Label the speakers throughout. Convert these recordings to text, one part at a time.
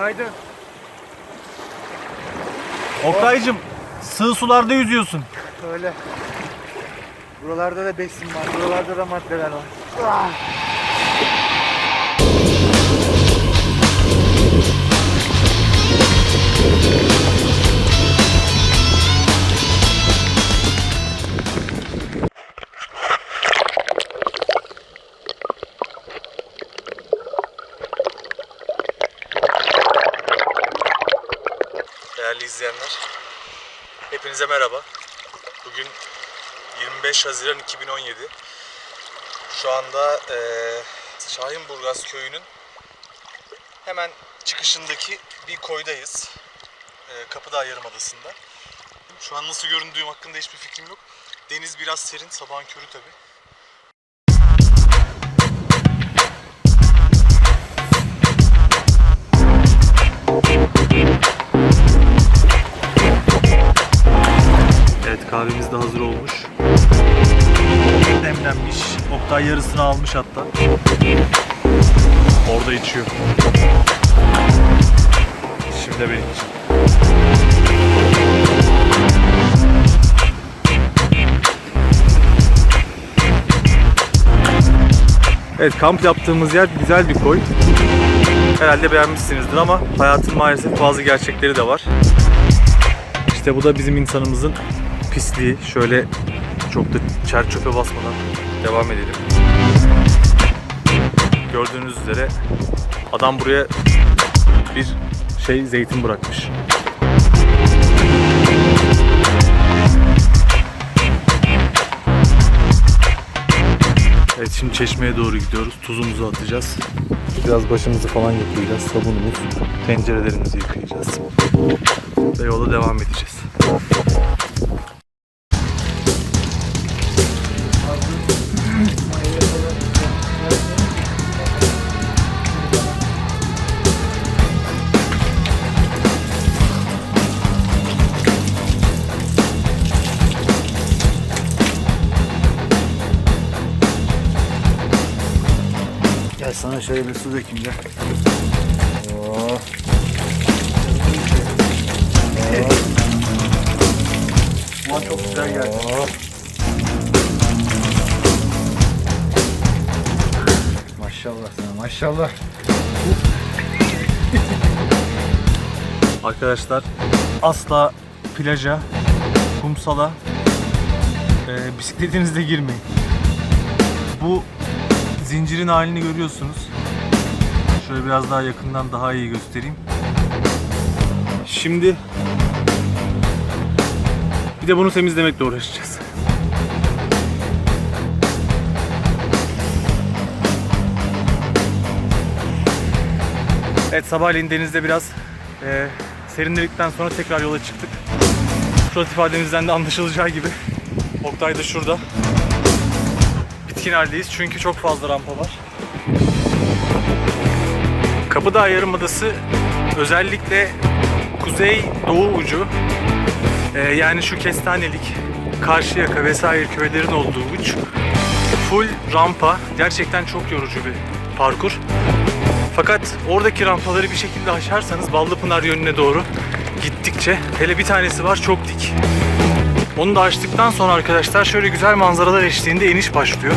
Speaker 1: Günaydın.
Speaker 2: Oktay'cım sığ sularda yüzüyorsun.
Speaker 1: Öyle. Buralarda da besin var. Buralarda da maddeler var. Ah!
Speaker 2: 25 Haziran 2017. Şu anda eee Şahinburgaz köyünün hemen çıkışındaki bir koydayız. Eee Kapıdağ Yarımadası'nda. Şu an nasıl göründüğüm hakkında hiçbir fikrim yok. Deniz biraz serin, sabahın körü tabii. Kahvemiz de hazır olmuş. Oktay yarısını almış hatta. Orada içiyor. Şimdi de benim için. Evet kamp yaptığımız yer güzel bir koy. Herhalde beğenmişsinizdir ama hayatın maalesef bazı gerçekleri de var. İşte bu da bizim insanımızın pisliği. Şöyle çok da çer çöpe basmadan devam edelim. Gördüğünüz üzere adam buraya bir şey zeytin bırakmış. Evet şimdi çeşmeye doğru gidiyoruz. Tuzumuzu atacağız. Biraz başımızı falan yıkayacağız. Sabunumuz, tencerelerimizi yıkayacağız. Ve yola devam edeceğiz.
Speaker 1: Şöyle bir su dökeyim gel. Oh.
Speaker 2: Ulan çok güzel geldi.
Speaker 1: Maşallah sana maşallah.
Speaker 2: Arkadaşlar asla plaja, kumsala e, bisikletinizle girmeyin. Bu zincirin halini görüyorsunuz. Şöyle biraz daha yakından daha iyi göstereyim. Şimdi bir de bunu temizlemekle uğraşacağız. Evet sabahleyin denizde biraz e, serinledikten sonra tekrar yola çıktık. Surat ifademizden de anlaşılacağı gibi Oktay da şurada. Bitkin haldeyiz çünkü çok fazla rampa var. Kapıdağ Yarımadası özellikle kuzey doğu ucu e, yani şu Kestanelik, Karşıyaka vesaire köylerin olduğu uç full rampa. Gerçekten çok yorucu bir parkur. Fakat oradaki rampaları bir şekilde aşarsanız Ballıpınar yönüne doğru gittikçe hele bir tanesi var çok dik. Onu da açtıktan sonra arkadaşlar şöyle güzel manzaralar eşliğinde iniş başlıyor.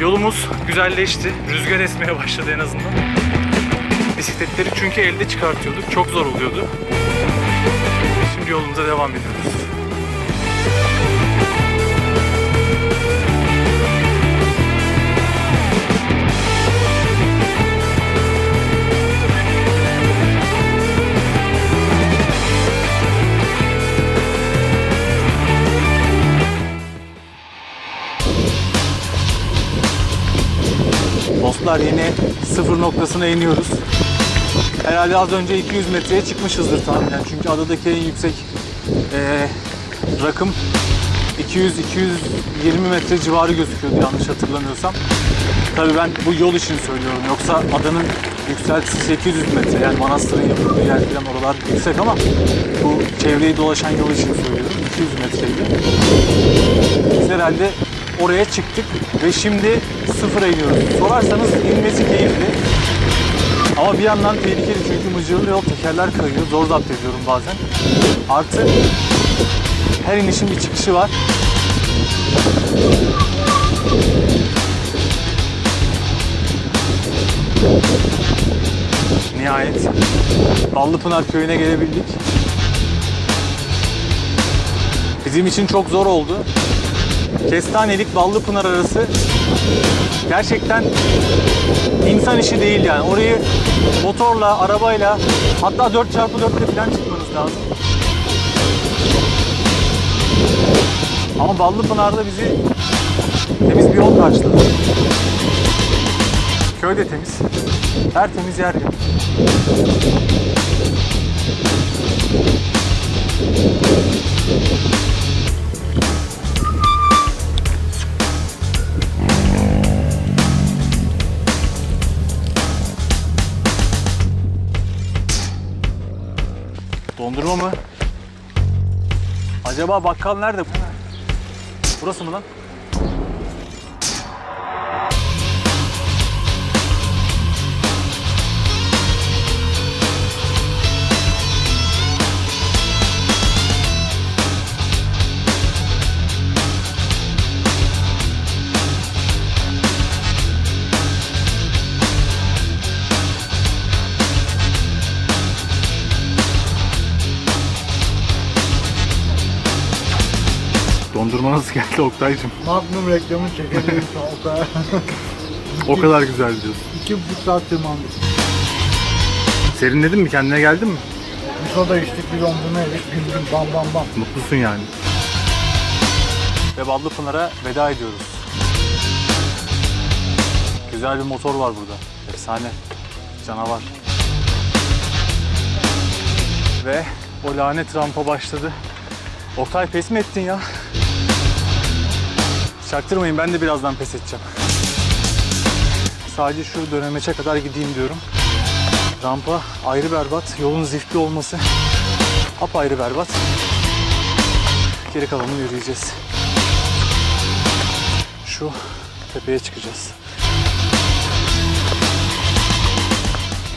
Speaker 2: Yolumuz güzelleşti. Rüzgar esmeye başladı en azından. Bisikletleri çünkü elde çıkartıyorduk. Çok zor oluyordu. Şimdi yolumuza devam ediyoruz. Dostlar yine sıfır noktasına iniyoruz. Herhalde az önce 200 metreye çıkmışızdır tahminen. Çünkü adadaki en yüksek eee, rakım 200-220 metre civarı gözüküyordu yanlış hatırlamıyorsam. Tabii ben bu yol için söylüyorum. Yoksa adanın yükseltisi 800 metre. Yani manastırın yapıldığı yer falan oralar yüksek ama bu çevreyi dolaşan yol için söylüyorum. 200 metreydi. Biz herhalde oraya çıktık ve şimdi sıfıra iniyoruz. Sorarsanız inmesi keyifli. Ama bir yandan tehlikeli çünkü mıcırlı yol tekerler kayıyor. Zor zapt ediyorum bazen. Artı her inişin bir çıkışı var. Nihayet Ballıpınar köyüne gelebildik. Bizim için çok zor oldu. Kestanelik Ballıpınar arası gerçekten insan işi değil yani. Orayı motorla, arabayla hatta 4x4'le falan çıkmanız lazım. Ama Ballıpınar'da bizi temiz bir yol karşıladı. Köy de temiz. Tertemiz yer ya. Dondurma mı? Acaba bakkal nerede? Burası mı lan? Dondurma nasıl geldi Oktay'cım?
Speaker 1: Magnum reklamı çekebiliriz o kadar.
Speaker 2: O kadar güzel diyorsun.
Speaker 1: İki buçuk saat tırmandık.
Speaker 2: Serinledin mi? Kendine geldin mi?
Speaker 1: Bir soda içtik, bir dondurma yedik, gün gün bam bam bam.
Speaker 2: Mutlusun yani. Ve Ballıpınar'a veda ediyoruz. Güzel bir motor var burada. Efsane. Canavar. Ve o lanet rampa başladı. Oktay pes mi ettin ya? Çaktırmayın ben de birazdan pes edeceğim. Sadece şu dönemeçe kadar gideyim diyorum. Rampa ayrı berbat, yolun zifti olması apayrı berbat. Geri kalanını yürüyeceğiz. Şu tepeye çıkacağız.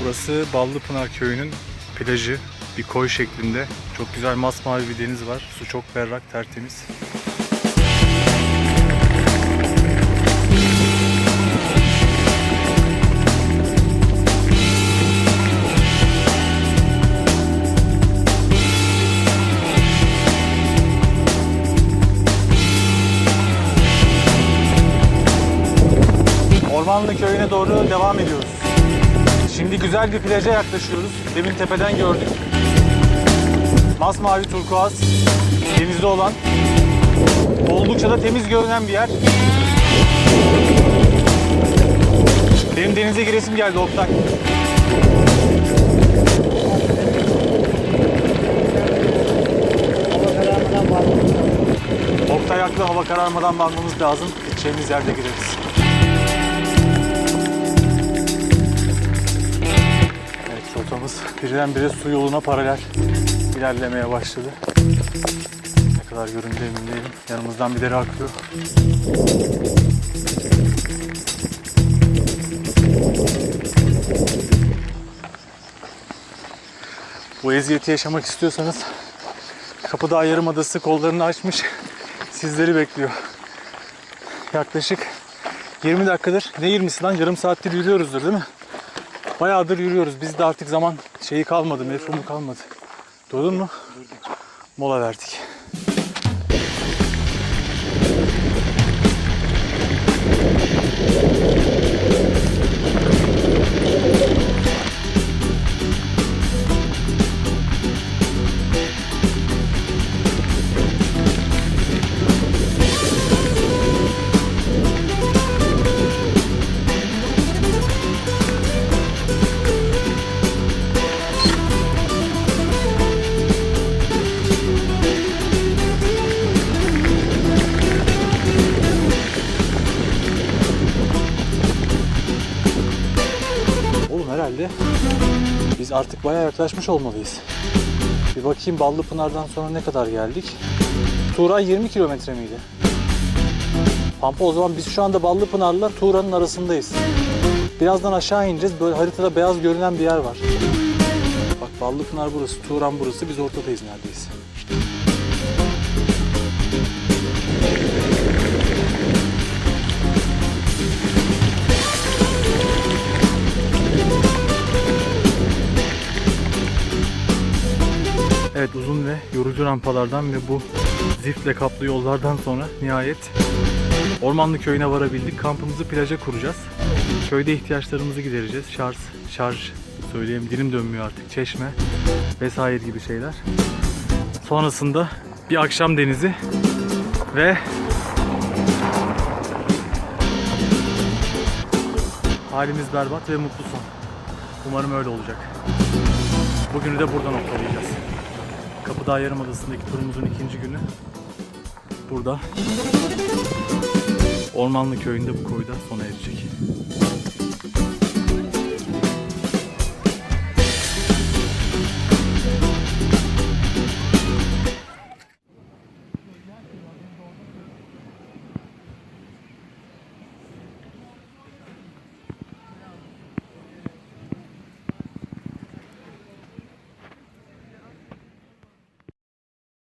Speaker 2: Burası Ballıpınar Köyü'nün plajı. Bir koy şeklinde. Çok güzel masmavi bir deniz var. Su çok berrak, tertemiz. Ormanlı Köyü'ne doğru devam ediyoruz. Şimdi güzel bir plaja yaklaşıyoruz. Demin tepeden gördük. Masmavi turkuaz, denizde olan, oldukça da temiz görünen bir yer. Benim denize giresim geldi Oktay. Oktay haklı hava kararmadan varmamız lazım. Gideceğimiz yerde gireriz. Rotamız birdenbire su yoluna paralel ilerlemeye başladı. Ne kadar göründü emin değilim. Yanımızdan bir dere akıyor. Bu eziyeti yaşamak istiyorsanız Kapıdağ Yarımadası kollarını açmış sizleri bekliyor. Yaklaşık 20 dakikadır, ne 20'si lan yarım saattir yürüyoruzdur değil mi? Bayağıdır yürüyoruz. Bizde artık zaman şeyi kalmadı, mefhumu kalmadı. Durdun mu? Mola verdik. Biz artık bayağı yaklaşmış olmalıyız. Bir bakayım Ballıpınar'dan sonra ne kadar geldik. Tuğra 20 kilometre miydi? Pampa o zaman biz şu anda Ballıpınar'la Tuğra'nın arasındayız. Birazdan aşağı ineceğiz. Böyle haritada beyaz görünen bir yer var. Bak Ballıpınar burası, Turan burası. Biz ortadayız neredeyse. Evet uzun ve yorucu rampalardan ve bu ziftle kaplı yollardan sonra nihayet Ormanlı köyüne varabildik. Kampımızı plaja kuracağız. Köyde ihtiyaçlarımızı gidereceğiz. Şarj, şarj söyleyeyim dilim dönmüyor artık. Çeşme vesaire gibi şeyler. Sonrasında bir akşam denizi ve halimiz berbat ve mutlu son. Umarım öyle olacak. Bugünü de burada noktalayacağız. Kapıdağ Yarımadası'ndaki turumuzun ikinci günü burada Ormanlı köyünde bu koyda sona erecek.